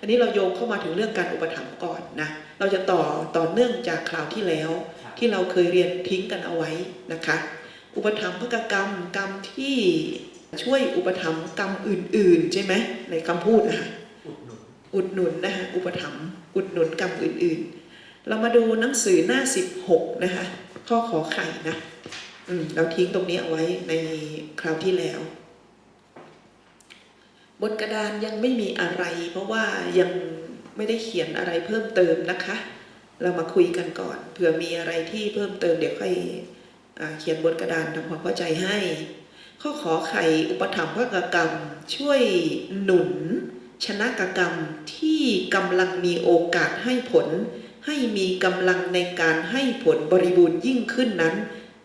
อันนี้เราโยงเข้ามาถึงเรื่องการอุปถัมภ์ก่อนนะ เราจะต่อต่อเนื่องจากคราวที่แล้วครับที่เราเคยเรียนทิ้งกันเอาไว้นะคะ อุปถัมภกกรรมกรรมที่ช่วยอุปถัมภ์กรรมอื่น ๆ ใช่ไหมในคำพูดนะคะอุดหนุนอุดหนุนนะคะอุปถัมภ์อุดหนุนกรรมอื่น ๆ เรามาดูหนังสือหน้า 16 นะคะข้อขอไข่นะอืมเราทิ้งตรงนี้เอาไว้ในคราวที่แล้ว บนกระดานยังไม่มีอะไร เพราะว่ายังไม่ได้เขียนอะไรเพิ่มเติมนะคะ เรามาคุยกันก่อนเผื่อมีอะไรที่เพิ่มเติมเดี๋ยวค่อยอาเขียนบนกระดานทำความเข้าใจให้ ข้อขอไข่อุปถัมภกกรรม ช่วยหนุน ชนะกกรรมที่กำลังมีโอกาสให้ผล ให้มีกำลังในการให้ผลบริบูรณ์ยิ่งขึ้นนั้น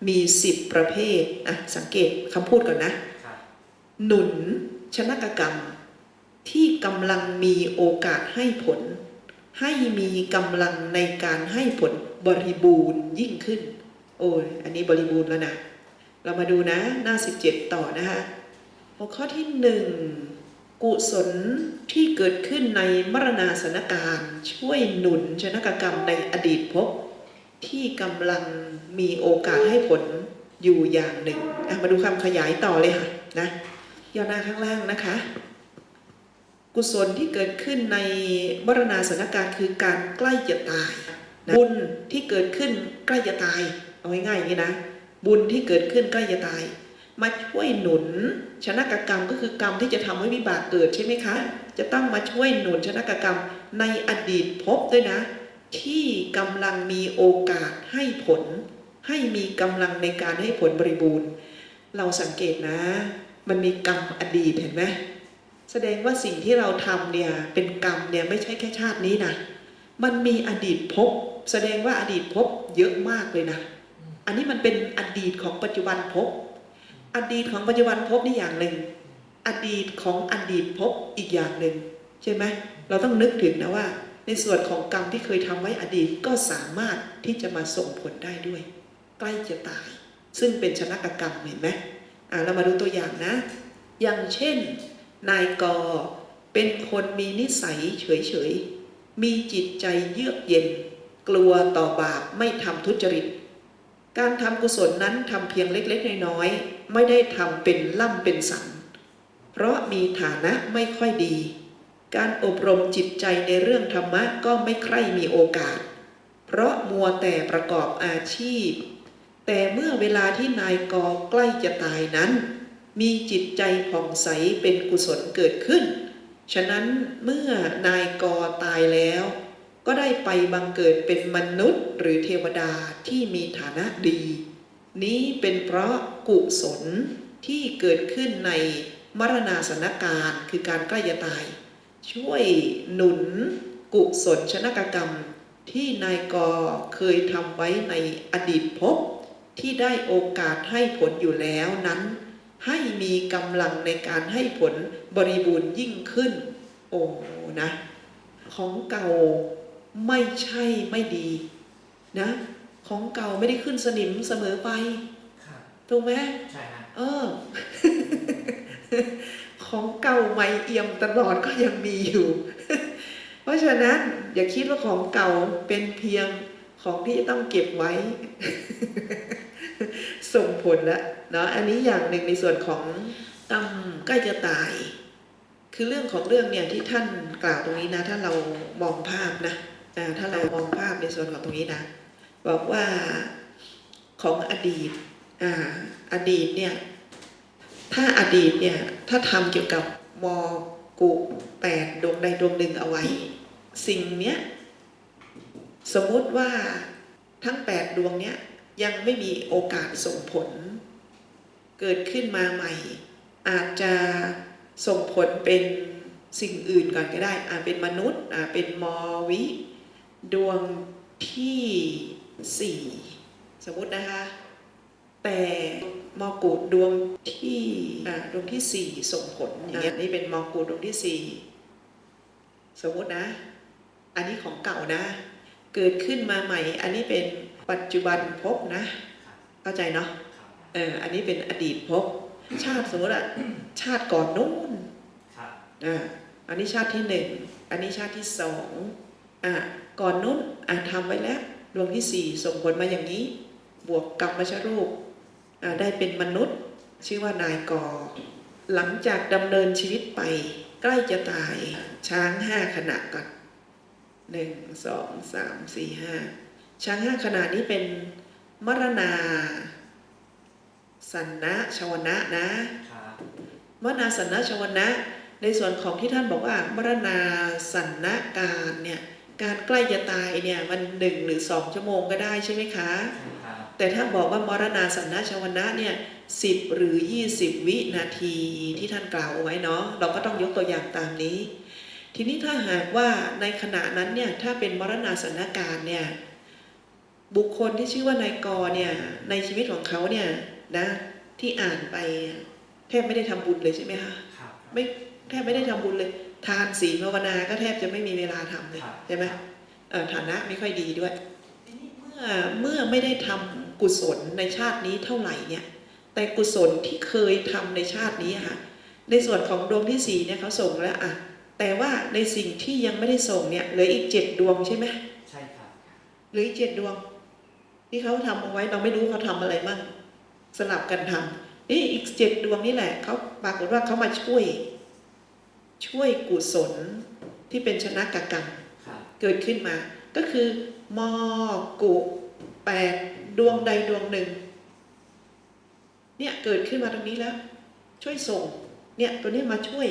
มีสิบประเภทอะสังเกตคำพูดก่อนนะครับหนุน ชนกกรรม ที่กำลังมีโอกาสให้ผล ให้มีกำลังในการให้ผลบริบูรณ์ยิ่งขึ้น โอ้ยอันนี้บริบูรณ์แล้วนะ เรามาดูนะหน้า 17 ต่อนะคะหัวข้อที่หนึ่งกุศลที่เกิดขึ้นในมรณาสนการช่วยหนุนชนกกรรมในอดีตภพที่กำลังมีโอกาสให้ผลอยู่อย่างหนึ่ง มาดูคำขยายต่อเลยค่ะนะ ย่อหน้าข้างล่างนะคะ กุศลที่เกิดขึ้นในมรณาสถานการคือการใกล้จะตายนะบุญที่เกิดขึ้นใกล้จะตาย เอาง่ายๆอย่างนี้นะ บุญที่เกิดขึ้นใกล้จะตาย มาช่วยหนุนชนะกกรรมก็คือกรรมที่จะทำให้วิบากเกิดใช่ไหมคะ จะต้องมาช่วยหนุนชนะกกรรมในอดีตภพด้วยนะ ที่กำลังมีโอกาสให้ผล ให้มีกำลังในการให้ผลบริบูรณ์ เราสังเกตนะ มันมีกรรมอดีตเห็นไหมแสดงว่าสิ่งที่เราทำเนี่ยเป็นกรรมเนี่ยไม่ใช่แค่ชาตินี้นะมันมีอดีตภพแสดงว่าอดีตภพเยอะมากเลยนะ อันนี้มันเป็นอดีตของปัจจุบันภพอดีตของปัจจุบันภพนี่อย่างหนึ่ง อดีตของอดีตภพอีกอย่างหนึ่งใช่ไหมเราต้องนึกถึงนะว่า ในส่วนของกรรมที่เคยทำไว้อดีตก็สามารถที่จะมาส่งผลได้ด้วย ใกล้จะตาย ซึ่งเป็นชนะกกรรมเห็นไหม อ่าเรามาดูตัวอย่างนะ อย่างเช่น นายกอเป็นคนมีนิสัยเฉยๆ มีจิตใจเยือกเย็น กลัวต่อบาปไม่ทำทุจริต การทำกุศลนั้นทำเพียงเล็กๆ น้อยๆ ไม่ได้ทำเป็นล่ำเป็นสัน เพราะมีฐานะไม่ค่อยดี การอบรมจิตใจในเรื่องธรรมะก็ไม่ใคร่มีโอกาส เพราะมัวแต่ประกอบอาชีพ แต่เมื่อเวลาที่นายกอใกล้จะตายนั้น มีจิตใจผ่องใสเป็นกุศลเกิดขึ้น ฉะนั้นเมื่อนายกอตายแล้ว ก็ได้ไปบังเกิดเป็นมนุษย์หรือเทวดาที่มีฐานะดี นี้เป็นเพราะกุศลที่เกิดขึ้นในมรณาสนการคือการใกล้จะตาย ช่วยหนุนกุศลชนกกรรม ที่นายกอเคยทำไว้ในอดีตภพ ที่ได้โอกาสให้ผลอยู่แล้วนั้น ให้มีกำลังในการให้ผลบริบูรณ์ยิ่งขึ้น โอ้นะ ของเก่าไม่ใช่ไม่ดีนะ ของเก่าไม่ได้ขึ้นสนิมเสมอไปครับถูกไหมใช่ฮะเออ ของเก่าใหม่เอี่ยมตลอดก็ยังมีอยู่ เพราะฉะนั้นอย่าคิดว่าของเก่าเป็นเพียง ของที่ต้องเก็บไว้ ส่งผลแล้วเนาะอันนี้อย่างหนึ่งในส่วนของกรรมใกล้จะตาย คือเรื่องของเรื่องเนี่ยที่ท่านกล่าวตรงนี้นะ ถ้าเรามองภาพนะอ่าถ้าเรามองภาพในส่วนของตรงนี้นะ บอกว่าของอดีตอ่าอดีตเนี่ย ถ้าอดีตเนี่ย ถ้าทำเกี่ยวกับมอกุแปดดวงใดดวงหนึ่งเอาไว้ สิ่งเนี้ย สมมุติว่าทั้งแปดดวงเนี้ยยังไม่มีโอกาสส่งผล เกิดขึ้นมาใหม่ อาจจะส่งผลเป็นสิ่งอื่นก่อนก็ได้อาจเป็นมนุษย์อาจเป็นมอวิ ดวงที่สี่สมมตินะคะ แต่มอกูดดวงที่ดวงที่สี่ส่งผลอย่างเงี้ยนี่เป็นมอกูดดวงที่สี่สมมตินะ อันนี้ของเก่านะ เกิดขึ้นมาใหม่ อันนี้เป็นปัจจุบันภพนะ เข้าใจเนาะครับเอออันนี้เป็นอดีตภพชาติสมมติอะชาติก่อนนู้นครับอ่าอันนี้ชาติที่หนึ่งอันนี้ชาติที่สองอะก่อนนู้นอะทำไว้แล้วดวงที่สี่ส่งผลมาอย่างนี้ บวกกรรมชรูปอะได้เป็นมนุษย์ ชื่อว่านายกอหลังจากดำเนินชีวิตไป ใกล้จะตายช้างห้าขณะก่อน หนึ่งสองสามสี่ห้าช้างห้าขณะนี้เป็นมรณา สันนะชวนะนะครับมรณาสันนะชวนะ ในส่วนของที่ท่านบอกว่ามรณาสันนะการเนี่ยการใกล้จะตายเนี่ยมันหนึ่งหรือสองชั่วโมงก็ได้ใช่ไหมคะใช่ครับแต่ถ้าบอกว่ามรณาสันนะชวนะเนี่ยสิบหรือ20วินาทีที่ท่านกล่าวเอาไว้เนาะเราก็ต้องยกตัวอย่างตามนี้ ทีนี้ถ้าหากว่าในขณะนั้นเนี่ยถ้าเป็นมรณาสันนการเนี่ยบุคคลที่ชื่อว่านายกอเนี่ยในชีวิตของเขาเนี่ยนะที่อ่านไปแทบไม่ได้ทำบุญเลยใช่ไหมคะครับไม่แทบไม่ได้ทำบุญเลย ทานศีลภาวนาก็แทบจะไม่มีเวลาทำเลยครับใช่ไหมเอ่อฐานะไม่ค่อยดีด้วยทีนี้เมื่อเมื่อไม่ได้ทำกุศลในชาตินี้เท่าไหร่เนี่ยแต่กุศลที่เคยทำในชาตินี้อะค่ะในส่วนของดวงที่สี่เนี่ยเขาส่งแล้วอะ แต่ว่าในสิ่งที่ยังไม่ได้ส่งเนี่ยเหลืออีกเจ็ดดวงใช่ไหมใช่ครับเหลืออีกเจ็ดดวง ที่เขาทำเอาไว้เราไม่รู้เขาทำอะไรมั่งสลับกันทำนี่อีกเจ็ดดวงนี่แหละเขาปรากฏว่าเขามาช่วย ช่วยกุศลที่เป็นชนะกกรรมครับเกิดขึ้นมา ก็คือมอกุแปดดวงใดดวงหนึ่ง เนี่ยเกิดขึ้นมาตรงนี้แล้ว ช่วยส่ง เนี่ยตัวนี้มาช่วย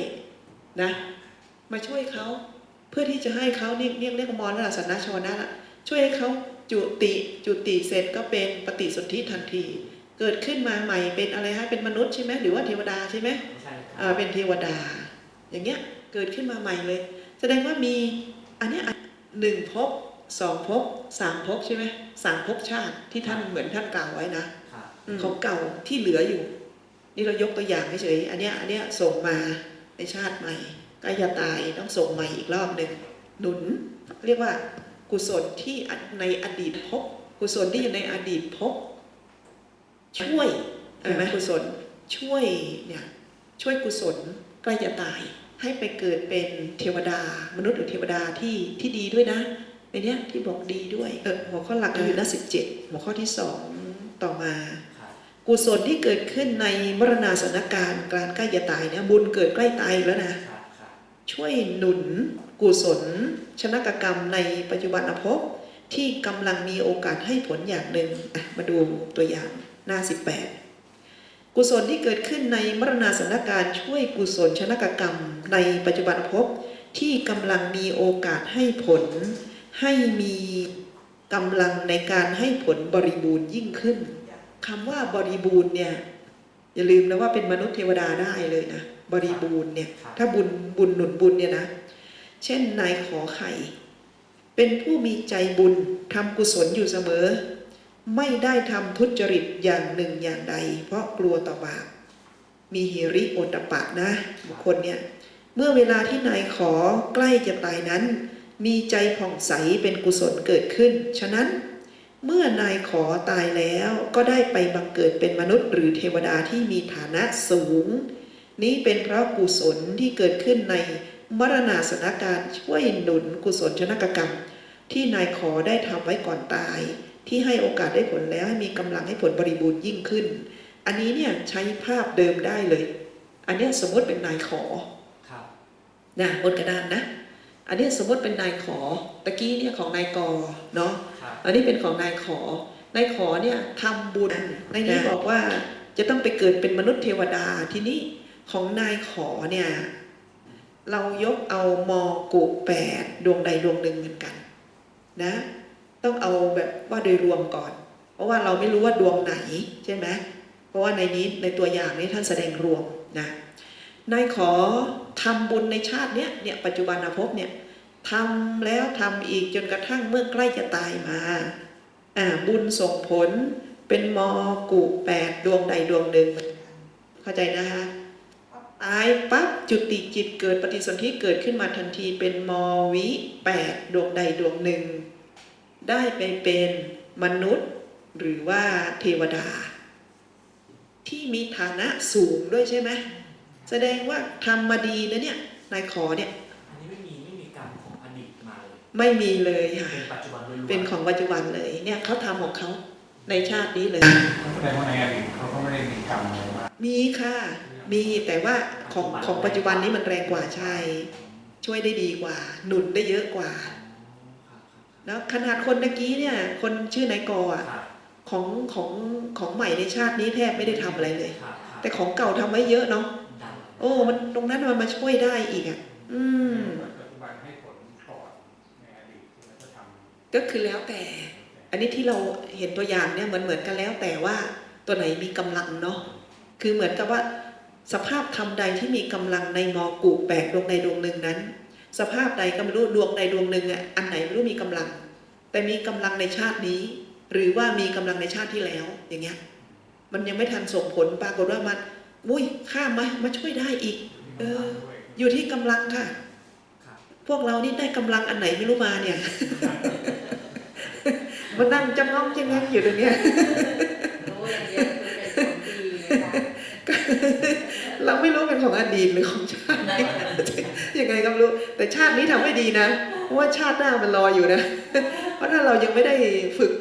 นะ มาช่วยเขาเพื่อที่จะให้เขาเนี่ยเรียกเรียกว่ามรณสันนชวนะละช่วยให้เขาจุติจุติเสร็จก็เป็นปฏิสนธิทันที เกิดขึ้นมาใหม่เป็นอะไรฮะเป็นมนุษย์ใช่ไหมหรือว่าเทวดาใช่ไหมใช่ครัอ่าเป็นเทวดา อย่างเงี้ยเกิดขึ้นมาใหม่เลย แสดงว่ามีอันเนี้ยหนึ่งภพสองภพสามภพใช่ไหมสามภพชาติที่ท่านเหมือนท่านกล่าวไว้นะครับของเก่าที่เหลืออยู่ นี่เรายกตัวอย่างเฉยๆอันเนี้ยอันเนี้ยส่งมาในชาติใหม่ ใกล้จะตายต้องส่งใหม่อีกรอบหนึ่งหนุน เรียกว่ากุศลที่ในอดีตภพกุศลที่อยู่ในอดีตภพช่วยเห็นไหมกุศลช่วยเนี่ยช่วยกุศลใกล้จะตาย ให้ไปเกิดเป็นเทวดา มนุษย์หรือเทวดาที่ที่ดีด้วยนะในเนี้ยที่บอกดีด้วยเออหัวข้อหลักอยู่หน้าสิบเจ็ดหัวข้อที่สองต่อมา กุศลที่เกิดขึ้นในมรณาสถานการณ์การใกล้จะตายเนี่ยบุญเกิดใกล้ตายอีกแล้วนะ ช่วยหนุนกุศล ชนกกรรมในปัจจุบันภพที่กำลังมีโอกาสให้ผลอย่างหนึ่งมาดูตัวอย่างหน้า 18 กุศลที่เกิดขึ้นในมรณาสถานการณ์ช่วยกุศลชนกกรรมในปัจจุบันภพที่กำลังมีโอกาสให้ผล ให้มีกำลังในการให้ผลบริบูรณ์ยิ่งขึ้นคำว่าบริบูรณ์เนี่ยอย่าลืมนะว่าเป็นมนุษย์เทวดาได้เลยนะ บริบูรณ์เนี่ยครับถ้าบุญบุญหนุนบุญเนี่ยนะ เช่นนายขอไข่ เป็นผู้มีใจบุญทำกุศลอยู่เสมอ ไม่ได้ทำทุจริตอย่างหนึ่งอย่างใด เพราะกลัวต่อบาปมีฮิริโอตตปปะนะบุคคลเนี่ยเมื่อเวลาที่นายขอใกล้จะตายนั้น มีใจผ่องใสเป็นกุศลเกิดขึ้น ฉะนั้น เมื่อนายขอตายแล้วก็ได้ไปบังเกิดเป็นมนุษย์ หรือเทวดาที่มีฐานะสูง นี้เป็นเพราะกุศลที่เกิดขึ้นในมรณาสถานการณ์ช่วยหนุนกุศลชนกกรรม ที่นายขอได้ทำไว้ก่อนตาย ที่ให้โอกาสได้ผลแล้วให้มีกำลังให้ผลบริบูรณ์ยิ่งขึ้น อันนี้เนี่ยใช้ภาพเดิมได้เลย อันเนี้ยสมมติเป็นนายขอครับนะบนกระดานนะ อันเนี้ยสมมติเป็นนายขอตะกี้เนี่ยของนายกอเนาะครับอันนี้เป็นของนายขอนายขอเนี่ยทำบุญในนี้บอกว่าจะต้องไปเกิดเป็นมนุษย์เทวดาทีนี้ ของนายขอเนี่ย เรายกเอามอกุแปดดวงใดดวงหนึ่งเหมือนกันนะ ต้องเอาแบบว่าโดยรวมก่อน เพราะว่าเราไม่รู้ว่าดวงไหนใช่ไหมเพราะว่าในนี้ในตัวอย่างนี้ท่านแสดงรวมนะนายขอทำบุญในชาติเนี้ยเนี่ยปัจจุบันภพเนี่ยทำแล้วทำอีกจนกระทั่งเมื่อใกล้จะตายมาอ่าบุญส่งผลเป็นมอกุแปดดวงใดดวงหนึ่งเข้าใจนะคะ ตายปั๊บจุติจิตเกิดปฏิสนธิเกิดขึ้นมาทันทีเป็นมอวิแปดดวงใดดวงหนึ่ง ได้ไปเป็นมนุษย์หรือว่าเทวดา ที่มีฐานะสูงด้วยใช่ไหมแสดงว่าทำมาดีนะเนี่ยนายขอเนี่ยไม่มีเลยค่ะเป็นปัจจุบันล้วนๆเป็นของปัจจุบันเลยเนี่ยเขาทำของเขาในชาตินี้เลยแสดงว่าในอดีตเขาก็ไม่ได้มีกรรมอะไรมากมีค่ะ มีแต่ว่าของของปัจจุบันนี้มันแรงกว่าใช่ช่วยได้ดีกว่า หนุนได้เยอะกว่า แล้วขนาดคนตะกี้เนี่ย คนชื่อนายกออะครับของของของใหม่ในชาตินี้แทบไม่ได้ทำอะไรเลยครับครับแต่ของเก่าทำไว้เยอะเนาะครับโอ้ มันตรงนั้นมันมาช่วยได้อีกอะ อืมปัจจุบันให้ผลก่อนในอดีตที่เราจะทำก็คือแล้วแต่ อันนี้ที่เราเห็นตัวอย่างเนี่ยเหมือนเหมือนกันแล้วแต่ว่าตัวไหนมีกำลังเนาะคือเหมือนกับว่า สภาพธรรมใดที่มีกำลังในมอกูแปดดวงใดดวงหนึ่งนั้น สภาพใดก็ไม่รู้ดวงใดดวงหนึ่งอะอันไหนไม่รู้มีกำลัง แต่มีกำลังในชาตินี้ หรือว่ามีกำลังในชาติที่แล้วอย่างเงี้ยมันยังไม่ทันส่งผลปรากฏว่ามันอุ้ยข้ามมามาช่วยได้อีก เออ อยู่ที่กำลังค่ะ พวกเรานี่ได้กำลังอันไหนไม่รู้มาเนี่ยมานั่งจะง้องจะแงงอยู่ตรงเนี้ย รู้อย่างเดียวคือเป็นของดีนะคะ เราไม่รู้เป็น ของอดีตหรือของชาติยังไงก็ไม่รู้ แต่ชาตินี้ทำให้ดีนะเพราะว่าชาติหน้ามันรออยู่นะ เพราะถ้าเรายังไม่ได้ฝึก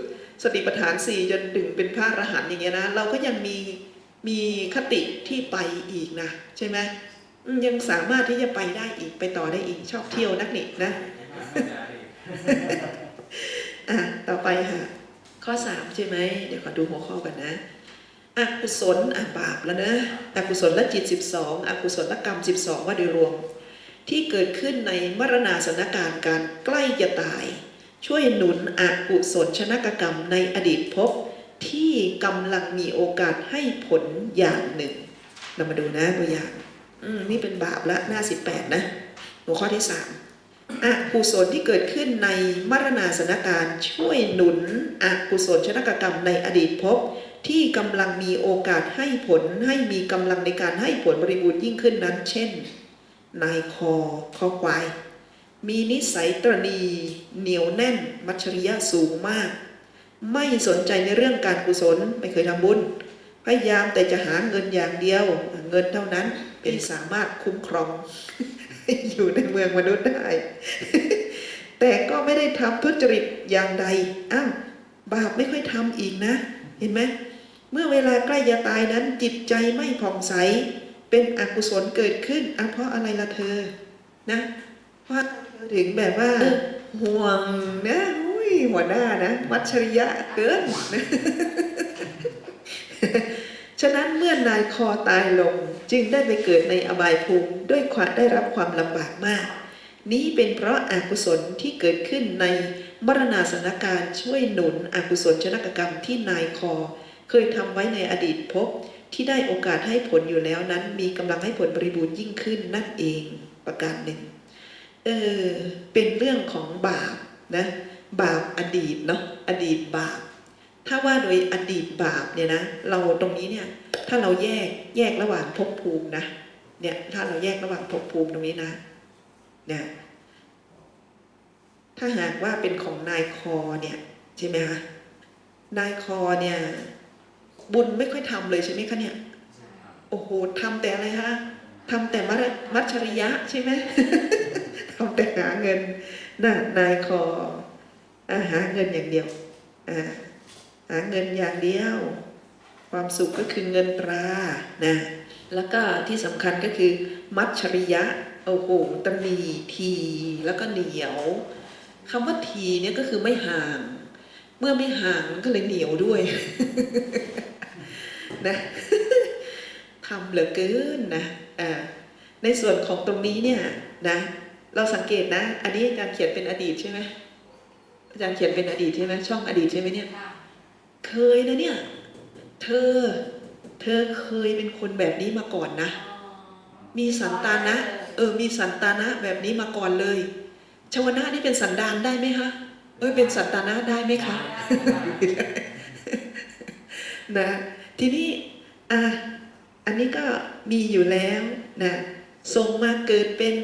สติปัฏฐานสี่จนถึงเป็นพระอรหันต์อย่างเงี้ยนะ เราก็ยังมีมีคติที่ไปอีกนะ ใช่ไหมอืมยังสามารถที่จะไปได้อีกไปต่อได้อีกชอบเที่ยวนักนี่นะอะต่อไปค่ะ ข้อสามใช่ไหมเดี๋ยวขอดูหัวข้อกันนะ อกุศลอะบาปแล้วนะอกุศลละจิต 12อกุศลกรรม 12 ว่าโดยรวม ที่เกิดขึ้นในมรณาสนการการใกล้จะตาย ช่วยหนุนอกุศลชนกกรรมในอดีตภพที่กำลังมีโอกาสให้ผลอย่างหนึ่ง เรามาดูนะตัวอย่างนี่เป็นบาปละหน้า 18 นะหัวข้อที่3อกุศลที่เกิดขึ้นในมรณาสนการช่วยหนุนอกุศลชนกกรรมในอดีตภพ ที่กำลังมีโอกาสให้ผลให้มีกำลังในการให้ผลบริบูรณ์ยิ่งขึ้นนั้น เช่น นายคอคอควาย มีนิสัยตรณีเหนียวแน่น มัจฉริยะสูงมาก ไม่สนใจในเรื่องการกุศลไม่เคยทำบุญ พยายามแต่จะหาเงินอย่างเดียว เงินเท่านั้นเป็นสามารถคุ้มครอง อยู่ในเมืองมนุษย์ได้ แต่ก็ไม่ได้ทำทุจริตอย่างใดอ้าวบาปไม่ค่อยทำอีกนะ เห็นไหม เมื่อเวลาใกล้จะตายนั้นจิตใจไม่ผ่องใส เป็นอกุศลเกิดขึ้นอะเพราะอะไรล่ะเธอ นะ เพราะเธอถึงแบบว่า ห่วงนะอุ้ยหัวหน้านะมัจฉริยะเกินนะฉะนั้นเมื่อนายคอตายลงจึงได้ไปเกิดในอบายภูมิด้วยความได้รับความลำบากมาก นี้เป็นเพราะอากุศลที่เกิดขึ้นในมรณาสนการช่วยหนุนอกุศลชนกกรรมที่นายคอ เคยทำไว้ในอดีตภพที่ได้โอกาสให้ผลอยู่แล้วนั้น มีกำลังให้ผลบริบูรณ์ยิ่งขึ้นนั่นเองประการหนึ่งเออเป็นเรื่องของบาปนะบาปอดีตเนาะอดีตบาป ถ้าว่าโดยอดีตบาปเนี่ยนะเราตรงนี้เนี่ยถ้าเราแยกแยกระหว่างภพภูมินะเนี่ยถ้าเราแยกระหว่างภพภูมิตรงนี้นะเนี่ยถ้าหากว่าเป็นของนายคอเนี่ยใช่ไหมคะนายคอเนี่ย บุญไม่ค่อยทำเลยใช่ไหมคะเนี่ย โอ้โหทำแต่อะไรฮะทำแต่มัรมัจฉริยะใช่ไหมทำแต่หาเงินน่ะนายคออ่าหาเงินอย่างเดียวอ่าหาเงินอย่างเดียว ความสุขก็คือเงินตรานะแล้วก็ที่สำคัญก็คือ มัจฉริยะโอ้โหตะนีทีแล้วก็เหนียวคำว่าทีเนี่ยก็คือไม่ห่าง เมื่อไม่ห่างมันก็เลยเหนียวด้วย นะทำเหลือเกินนะอ่าในส่วนของตรงนี้เนี่ยนะเราสังเกตนะ อันนี้อาจารย์เขียนเป็นอดีตใช่ไหมอาจารย์เขียนเป็นอดีตใช่ไหมช่องอดีตใช่ไหมเนี่ยค่ะเคยนะเนี่ย เธอ เธอเคยเป็นคนแบบนี้มาก่อนนะ มีสันตานะ เออ มีสันตานะแบบนี้มาก่อนเลย ชวนะนี่เป็นสันดานได้ไหมคะเอ้ยเป็นสันตานะได้ไหมคะนะ ทีนี้อะอันนี้ก็มีอยู่แล้วนะส่งมาเกิดเป็น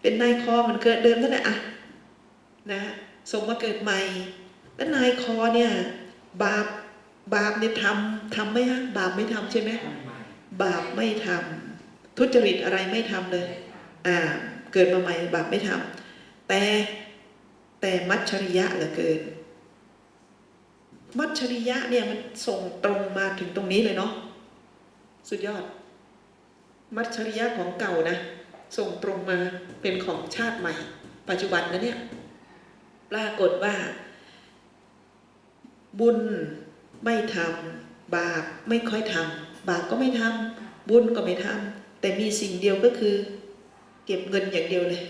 เป็นนายคอมันเกิดเดิมนั่นแหละอะนะส่งมาเกิดใหม่ แล้วนายคอเนี่ยบาปบาปเนี่ยทำทำไหมฮะบาปไม่ทำใช่ไหมบาปไม่ทำทุจริตอะไรไม่ทำเลยอ่าเกิดมาใหม่บาปไม่ทำแต่แแต่มัจฉริยะเหลือเกิน มัจฉริยะเนี่ยมันส่งตรงมาถึงตรงนี้เลยเนาะสุดยอด มัจฉริยะของเก่านะ ส่งตรงมาเป็นของชาติใหม่ ปัจจุบันนะเนี่ยปรากฏว่า บุญไม่ทำบาปไม่ค่อยทำบาปก็ไม่ทำบุญก็ไม่ทำแต่มีสิ่งเดียวก็คือ เก็บเงินอย่างเดียวเลย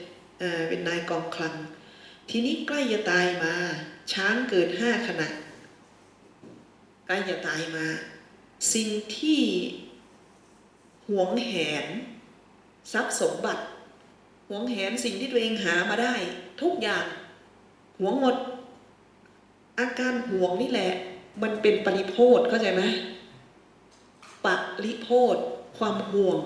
อ่าเป็นนายกองคลัง ทีนี้ใกล้จะตายมา ช้างเกิดห้าขณะ ใกล้จะตายมา สิ่งที่หวงแหน ทรัพย์สมบัติหวงแหนสิ่งที่ตัวเองหามาได้ ทุกอย่างหวงหมด อาการหวงนี่แหละ มันเป็นปริโพธเข้าใจไหมปริโพธความห่วง